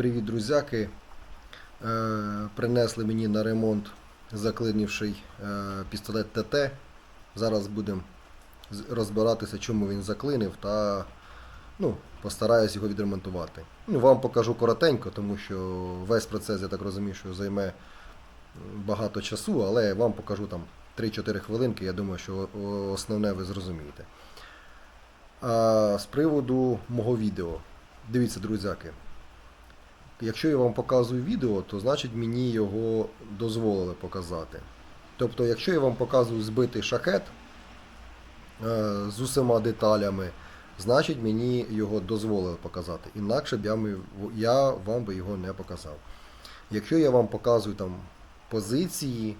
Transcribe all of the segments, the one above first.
Привіт, друзяки. Е, принесли мені на ремонт заклинивший е, пістолет ТТ. Зараз будемо розбиратися, чому він заклинив, та ну, постараюсь його відремонтувати. Ну, вам покажу коротенько, тому що весь процес, я так розумію, що займе багато часу, але вам покажу там 3-4 хвилинки. Я думаю, що основне ви зрозумієте. А з приводу мого відео. Дивіться, друзяки. Якщо я вам показую відео, то значить мені його дозволили показати. Тобто, якщо я вам показую збитий шахет е, з усіма деталями, значить мені його дозволили показати. Інакше б я, я вам би його не показав. Якщо я вам показую там позиції,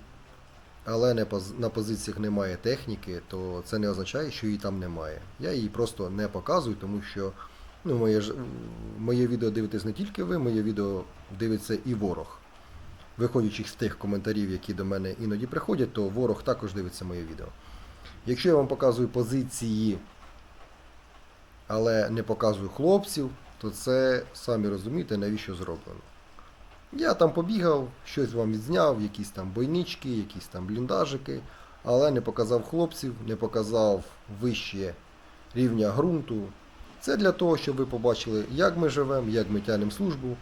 але не на позиціях немає техніки, то це не означає, що її там немає. Я її просто не показую, тому що ну, моє, ж- моє відео дивитесь не тільки ви, моє відео дивиться і ворог. Виходячи з тих коментарів, які до мене іноді приходять, то ворог також дивиться моє відео. Якщо я вам показую позиції, але не показую хлопців, то це самі розумієте, навіщо зроблено. Я там побігав, щось вам відзняв, якісь там бойнички, якісь там бліндажики, але не показав хлопців, не показав вище рівня ґрунту. Це для того, щоб ви побачили, як ми живемо, як ми тянемо службу.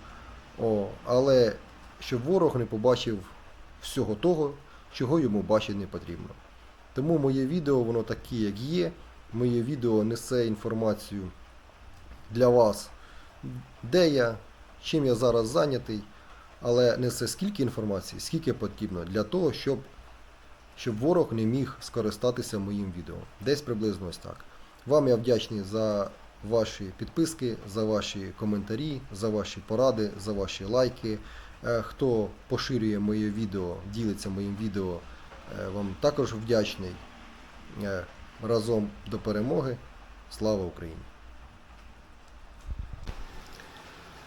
О, але щоб ворог не побачив всього того, чого йому бачити не потрібно. Тому моє відео, воно таке, як є. Моє відео несе інформацію для вас, де я, чим я зараз зайнятий, але несе скільки інформації, скільки потрібно для того, щоб, щоб ворог не міг скористатися моїм відео. Десь приблизно ось так. Вам я вдячний за ваші підписки, за ваші коментарі, за ваші поради, за ваші лайки. Е, Хто поширює моє відео, ділиться моїм відео, е, вам також вдячний. Е, Разом до перемоги. Слава Україні!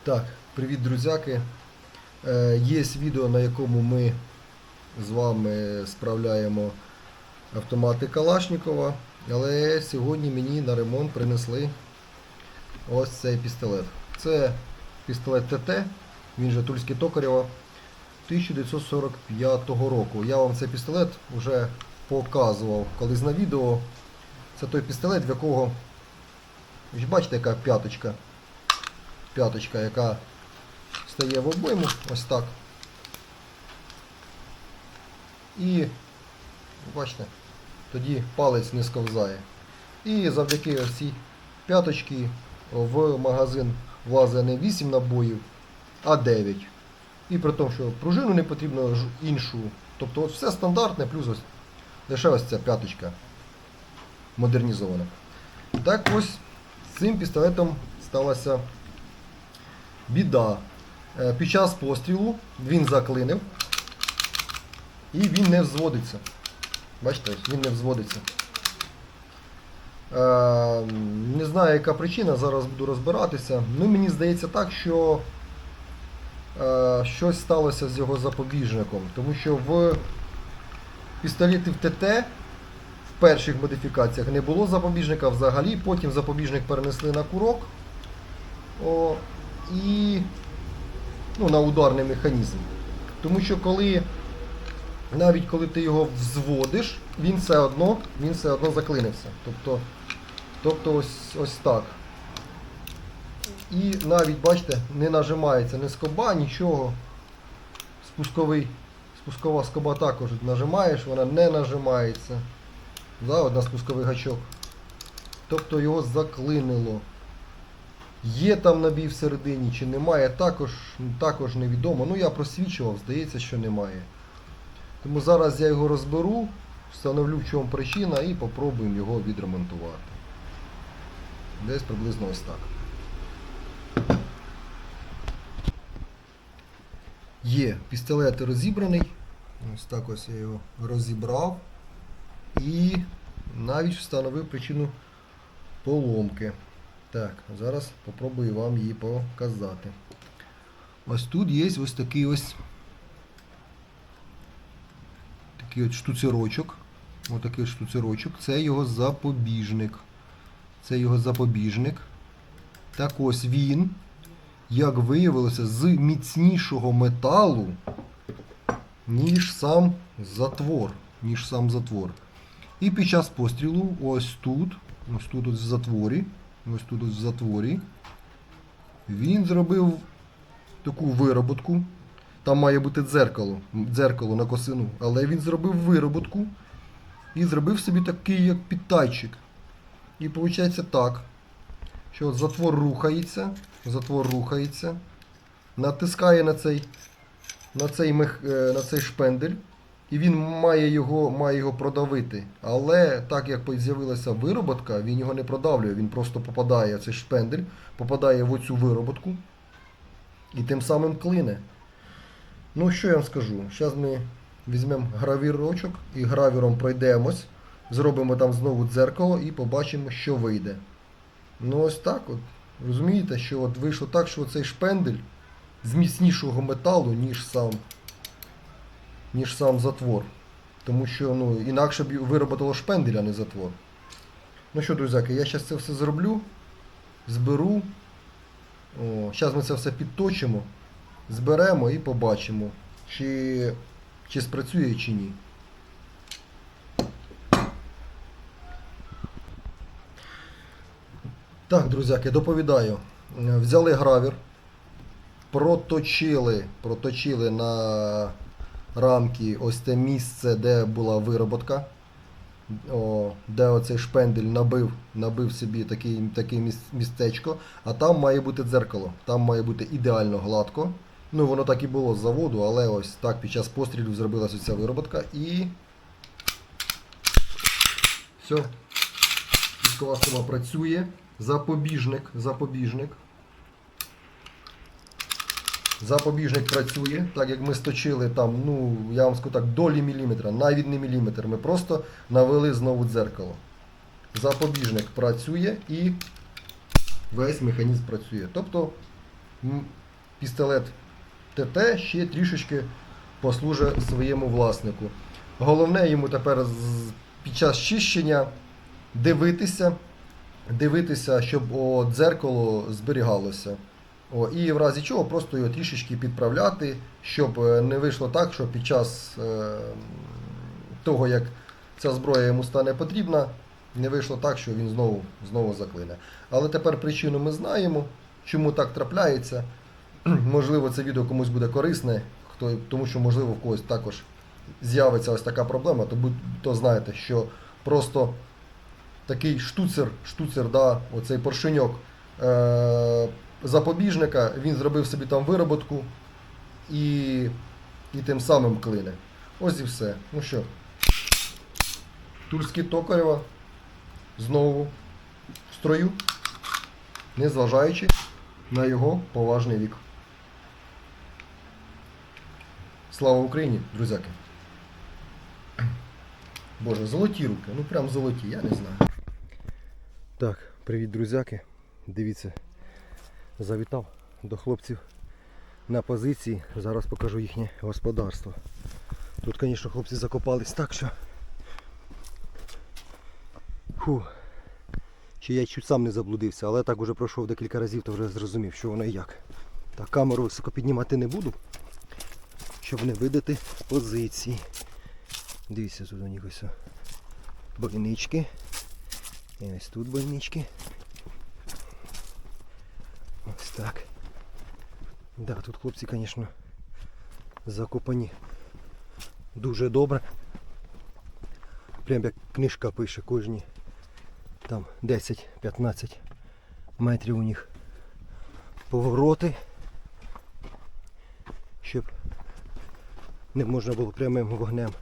Так, привіт, друзяки. Є відео, на якому ми з вами справляємо автомати Калашникова, але сьогодні мені на ремонт принесли ось цей пістолет. Це пістолет ТТ, він же Тульський Токарєва 1945 року. Я вам цей пістолет вже показував колись на відео. Це той пістолет, в якого, ви бачите, яка п'яточка. П'яточка, яка стає в обойму, ось так. І, бачите, тоді палець не сковзає. І завдяки цій п'яточці в магазин влазить не 8 набоїв, а 9. І при тому, що пружину не потрібно іншу. Тобто от все стандартне, плюс ось лише ось ця п'яточка модернізована. Так ось з цим пістолетом сталася біда. Е, Під час пострілу він заклинив і він не взводиться. Бачите, він не взводиться. Е, Не знаю, яка причина, зараз буду розбиратися. Ну, мені здається так, що е, щось сталося з його запобіжником. Тому що в пістолетів ТТ в перших модифікаціях не було запобіжника взагалі, потім запобіжник перенесли на курок о, і ну, на ударний механізм. Тому що коли навіть коли ти його взводиш, він все одно, він все одно заклинився. Тобто, тобто ось, ось так. І навіть, бачите, не нажимається ні скоба, нічого. Спусковий, спускова скоба також нажимаєш, вона не нажимається. Да, от на спусковий гачок. Тобто його заклинило. Є там набій всередині чи немає, також, також невідомо. Ну я просвічував, здається, що немає. Тому зараз я його розберу, встановлю в чому причина і попробуємо його відремонтувати. Десь приблизно ось так. Є пістолет розібраний. Ось так ось я його розібрав. І навіть встановив причину поломки. Так, зараз попробую вам її показати. Ось тут є ось такий ось такий от штуцерочок. Ось такий штуцерочок. Це його запобіжник. Це його запобіжник. Так ось він. як виявилося, з міцнішого металу, ніж сам затвор. Ніж сам затвор. І під час пострілу, ось тут, ось тут ось в затворі, ось тут ось в затворі, він зробив таку вироботку. Там має бути дзеркало, дзеркало на косину, але він зробив вироботку і зробив собі такий як підтайчик. І виходить так, що затвор рухається, затвор рухається, натискає на цей, на цей, мех, е, на цей шпендель, і він має його, має його продавити. Але так як з'явилася вироботка, він його не продавлює, він просто попадає цей шпендель, попадає в оцю вироботку і тим самим клине. Ну, що я вам скажу? Зараз ми візьмемо гравірочок і гравіром пройдемось, зробимо там знову дзеркало і побачимо, що вийде. Ну ось так от. Розумієте, що от вийшло так, що цей шпендель з міцнішого металу, ніж сам, ніж сам затвор. Тому що ну, інакше б вироботало шпендель, а не затвор. Ну що, друзяки, я зараз це все зроблю, зберу. Зараз ми це все підточимо, зберемо і побачимо, чи, чи спрацює, чи ні. Так, друзяки, доповідаю. Взяли гравір, проточили, проточили на рамки ось те місце, де була вироботка. Де оцей шпендель набив, набив собі такий, таке міс- містечко, а там має бути дзеркало. Там має бути ідеально гладко. Ну, воно так і було з заводу, але ось так під час пострілів зробилася ця вироботка і. Все. Піскова сила працює. Запобіжник, запобіжник. Запобіжник працює, так як ми сточили там, ну, я вам скажу так, долі міліметра, навіть не міліметр. Ми просто навели знову дзеркало. Запобіжник працює і весь механізм працює. Тобто пістолет ТТ ще трішечки послужить своєму власнику. Головне йому тепер під час чищення дивитися, дивитися, щоб о, дзеркало зберігалося. О, і в разі чого просто його трішечки підправляти, щоб е, не вийшло так, що під час е, того, як ця зброя йому стане потрібна, не вийшло так, що він знову, знову заклине. Але тепер причину ми знаємо, чому так трапляється. Можливо, це відео комусь буде корисне, хто, тому що, можливо, в когось також з'явиться ось така проблема, то, то знаєте, що просто такий штуцер, штуцер, да, оцей поршеньок е- запобіжника, він зробив собі там вироботку і, і тим самим клине. Ось і все. Ну що, Тульський Токарєва знову в строю, незважаючи на його поважний вік. Слава Україні, друзяки! Боже, золоті руки, ну прям золоті, я не знаю. Так, привіт, друзяки. Дивіться, завітав до хлопців на позиції. Зараз покажу їхнє господарство. Тут, звісно, хлопці закопались так, що. Фу. Ще я чуть сам не заблудився, але так уже пройшов декілька разів, то вже зрозумів, що воно і як. Так, камеру високо піднімати не буду, щоб не видати позиції. Дивіться, тут у них ось больнички. І ось тут больнички. Ось так. Да, тут хлопці, звісно, закопані дуже добре. Прям як книжка пише кожні там 10-15 метрів у них повороти. Щоб не можна було прямим вогнем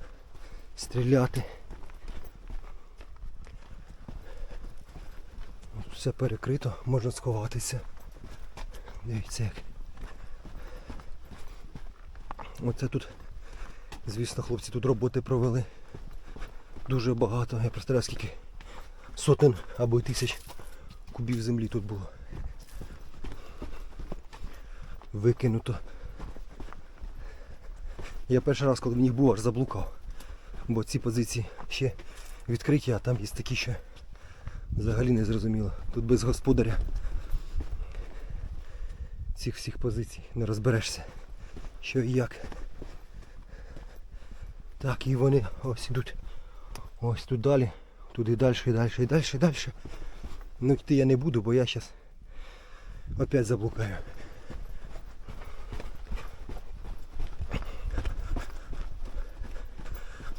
стріляти. Все перекрито, можна сховатися. Дивіться як. Оце тут, звісно, хлопці тут роботи провели. Дуже багато. Я представляю, скільки сотень або й тисяч кубів землі тут було. Викинуто. Я перший раз, коли в них був, аж заблукав. Бо ці позиції ще відкриті, а там є такі, що взагалі не зрозуміло. Тут без господаря цих всіх позицій не розберешся. Що і як. Так, і вони ось ідуть. Ось тут далі. Туди далі, і далі, і далі, і далі. Ну йти я не буду, бо я зараз опять заблукаю.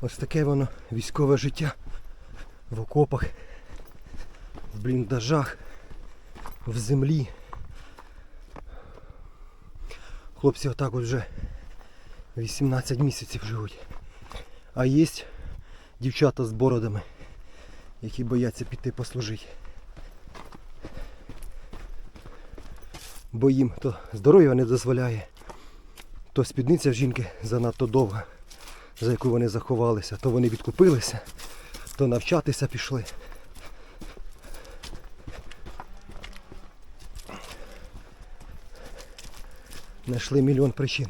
Ось таке воно військове життя в окопах, в бліндажах, в землі. Хлопці отак от вже 18 місяців живуть. А є дівчата з бородами, які бояться піти послужити. Бо їм то здоров'я не дозволяє, то спідниця жінки занадто довга, за яку вони заховалися, то вони відкупилися, то навчатися пішли. Знайшли мільйон причин,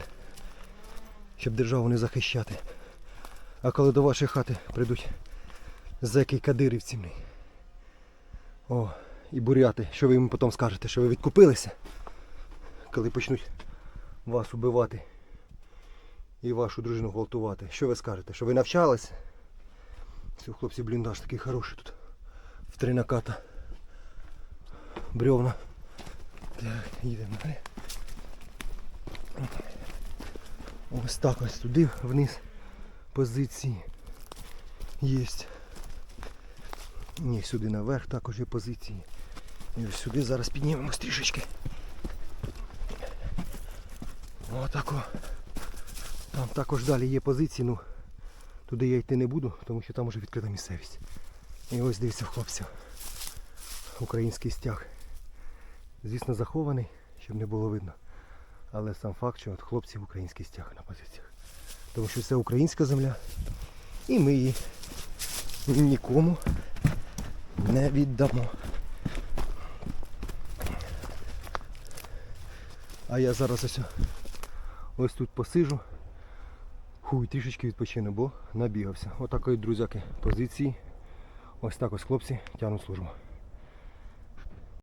щоб державу не захищати. А коли до вашої хати прийдуть зеки і кадирівці, о, і буряти, що ви їм потім скажете, що ви відкупилися, коли почнуть вас убивати і вашу дружину гвалтувати. Що ви скажете? Що ви навчалися? Все, хлопці, бліндаж такий хороший тут. В три наката. Бревна. Так, їдемо далі. Ось так ось туди вниз позиції є. Ні, сюди наверх також є позиції. І ось сюди зараз піднімемось трішечки. Отако. Там також далі є позиції, ну туди я йти не буду, тому що там уже відкрита місцевість. І ось дивіться хлопців. Український стяг. Звісно, захований, щоб не було видно. Але сам факт, що от хлопців український стяг на позиціях. Тому що це українська земля. І ми її нікому не віддамо. А я зараз ось, ось тут посижу. Хуй, трішечки відпочину, бо набігався. Отакої, друзяки, позиції. Ось так ось хлопці тягнуть службу.